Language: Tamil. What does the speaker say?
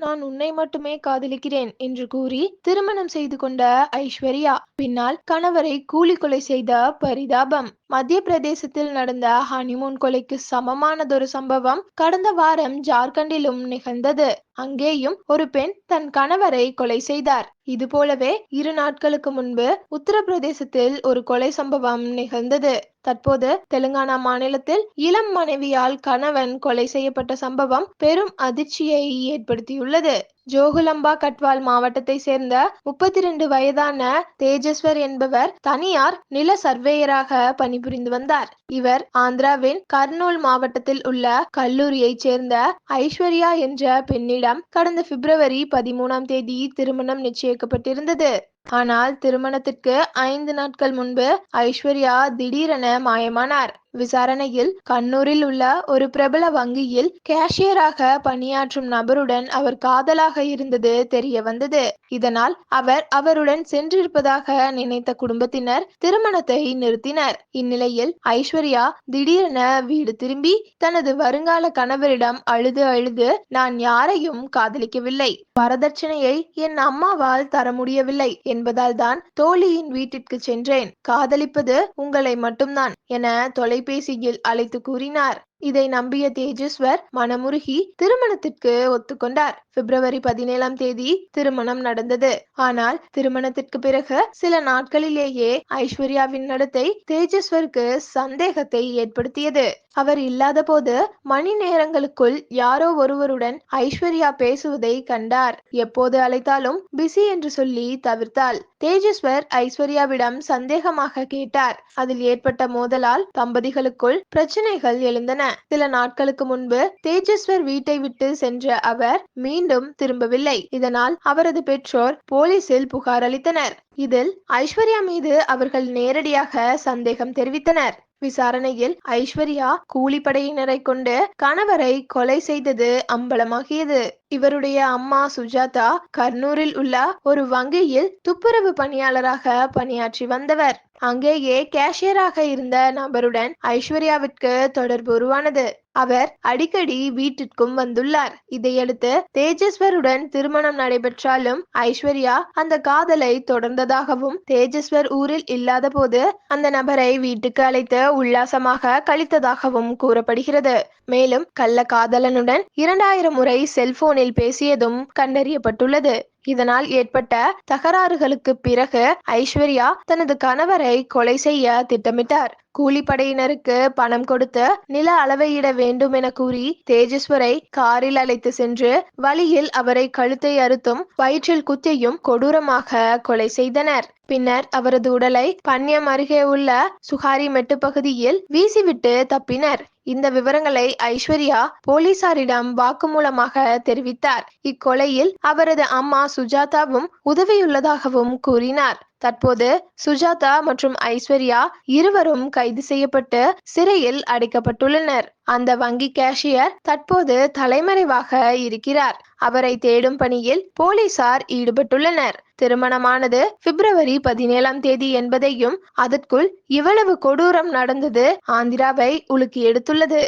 நான் உன்னை மட்டுமே காதலிக்கிறேன் என்று கூறி திருமணம் செய்து கொண்ட ஐஸ்வர்யா பின்னால் கணவரை கூலி கொலை செய்த பரிதாபம். மத்திய பிரதேசத்தில் நடந்த ஹனிமூன் கொலைக்கு சமமானதொரு சம்பவம் கடந்த வாரம் ஜார்க்கண்டிலும் நிகழ்ந்தது. அங்கேயும் ஒரு பெண் தன் கணவரை கொலை செய்தார். இது போலவே இரு நாட்களுக்கு முன்பு உத்தரப்பிரதேசத்தில் ஒரு கொலை சம்பவம் நிகழ்ந்தது. தற்போது தெலுங்கானா மாநிலத்தில் இளம் மனைவியால் கணவன் கொலை செய்யப்பட்ட சம்பவம் பெரும் அதிர்ச்சியை ஏற்படுத்தியுள்ளது. ஜோகுலம்பா கட்வால் மாவட்டத்தை சேர்ந்த முப்பத்தி ரெண்டு வயதான தேஜஸ்வர் என்பவர் தனியார் நில சர்வேயராக பணிபுரிந்து வந்தார். இவர் ஆந்திராவின் கர்னூல் மாவட்டத்தில் உள்ள கல்லூரியைச் சேர்ந்த ஐஸ்வர்யா என்ற பெண்ணிடம் கடந்த பிப்ரவரி பதிமூணாம் தேதி திருமணம் நிச்சயிக்கப்பட்டிருந்தது. ஆனால் திருமணத்திற்கு ஐந்து நாட்கள் முன்பு ஐஸ்வர்யா திடீரென மாயமானார். விசாரணையில் கண்ணூரில் உள்ள ஒரு பிரபல வங்கியில் கேஷியராக பணியாற்றும் நபருடன் அவர் காதலாக இருந்தது தெரிய வந்தது. இதனால் அவர் அவருடன் சென்றிருப்பதாக நினைத்த குடும்பத்தினர் திருமணத்தை நிறுத்தினர். இந்நிலையில் ஐஸ்வர்யா திடீரென வீடு திரும்பி தனது வருங்கால கணவரிடம் அழுது அழுது நான் யாரையும் காதலிக்கவில்லை. வரதட்சணையை என் அம்மாவால் தர முடியவில்லை என்பதால் தான் தோழியின் வீட்டிற்கு சென்றேன். காதலிப்பது உங்களை மட்டும்தான் என தொலை தொலைபேசியில் அழைத்து கூறினார். இதை நம்பிய தேஜஸ்வர் மனமுருகி திருமணத்திற்கு ஒத்துக்கொண்டார். பிப்ரவரி பதினேழாம் தேதி திருமணம் நடந்தது. ஆனால் திருமணத்திற்கு பிறகு சில நாட்களிலேயே ஐஸ்வர்யாவின் நடத்தை தேஜஸ்வருக்கு சந்தேகத்தை ஏற்படுத்தியது. அவர் இல்லாதபோது மணி நேரங்களுக்குள் யாரோ ஒருவருடன் ஐஸ்வர்யா பேசுவதை கண்டார். எப்போது அழைத்தாலும் பிஸி என்று சொல்லி தவிர்த்தாள். தேஜஸ்வர் ஐஸ்வர்யாவிடம் சந்தேகமாக கேட்டார். அதில் ஏற்பட்ட மோதலால் தம்பதிகளுக்குள் பிரச்சனைகள் எழுந்தன. சில நாட்களுக்கு முன்பு தேஜஸ்வர் வீட்டை விட்டு சென்ற அவர் மீண்டும் திரும்பவில்லை. இதனால் அவரது பெற்றோர் போலீசில் புகார் அளித்தனர். இதில் ஐஸ்வர்யா மீது அவர்கள் நேரடியாக சந்தேகம் தெரிவித்தனர். விசாரணையில் ஐஸ்வர்யா கூலிப்படையினரை கொண்டு கணவரை கொலை செய்தது அம்பலமாகியது. இவருடைய அம்மா சுஜாதா கர்னூரில் உள்ள ஒரு வங்கியில் துப்புரவு பணியாளராக பணியாற்றி வந்தவர். அங்கேயே கேஷியராக இருந்த நபருடன் ஐஸ்வர்யாவிற்கு தொடர்பு உருவானது. அவர் அடிக்கடி வீட்டிற்கும் வந்துள்ளார். இதையடுத்து தேஜஸ்வருடன் திருமணம் நடைபெற்றாலும் ஐஸ்வர்யா அந்த காதலை தொடர்ந்ததாகவும் தேஜஸ்வர் ஊரில் இல்லாத போது அந்த நபரை வீட்டுக்கு அழைத்து உல்லாசமாக கழித்ததாகவும் கூறப்படுகிறது. மேலும் கள்ள காதலனுடன் இரண்டாயிரம் முறை செல்போனில் பேசியதும் கண்டறியப்பட்டுள்ளது. இதனால் ஏற்பட்ட தகராறுகளுக்கு பிறகு ஐஸ்வர்யா தனது கணவரை கொலை செய்ய திட்டமிட்டார். கூலிப்படையினருக்கு பணம் கொடுத்து நில அளவையிட வேண்டும் என கூறி தேஜஸ்வரை காரில் அழைத்து சென்று வழியில் அவரை கழுத்தை அறுத்தும் வயிற்றில் குத்தியும் கொடூரமாக கொலை செய்தனர். பின்னர் அவரது உடலை பன்னியம் அருகே உள்ள சுகாரி மெட்டு பகுதியில் வீசிவிட்டு தப்பினர். இந்த விவரங்களை ஐஸ்வர்யா போலீசாரிடம் வாக்குமூலமாக தெரிவித்தார். இக்கொலையில் அவரது அம்மா சுஜாதாவும் உதவியுள்ளதாகவும் கூறினார். தற்போது சுஜாதா மற்றும் ஐஸ்வர்யா இருவரும் கைது செய்யப்பட்டு சிறையில் அடைக்கப்பட்டுள்ளனர். அந்த வங்கி கேஷியர் தற்போது தலைமறைவாக இருக்கிறார். அவரை தேடும் பணியில் போலீசார் ஈடுபட்டுள்ளனர். திருமணமானது பிப்ரவரி பதினேழாம் தேதி என்பதையும் அதற்குள் இவ்வளவு கொடூரம் நடந்தது ஆந்திராவை உலுக்கி எடுத்துள்ளது.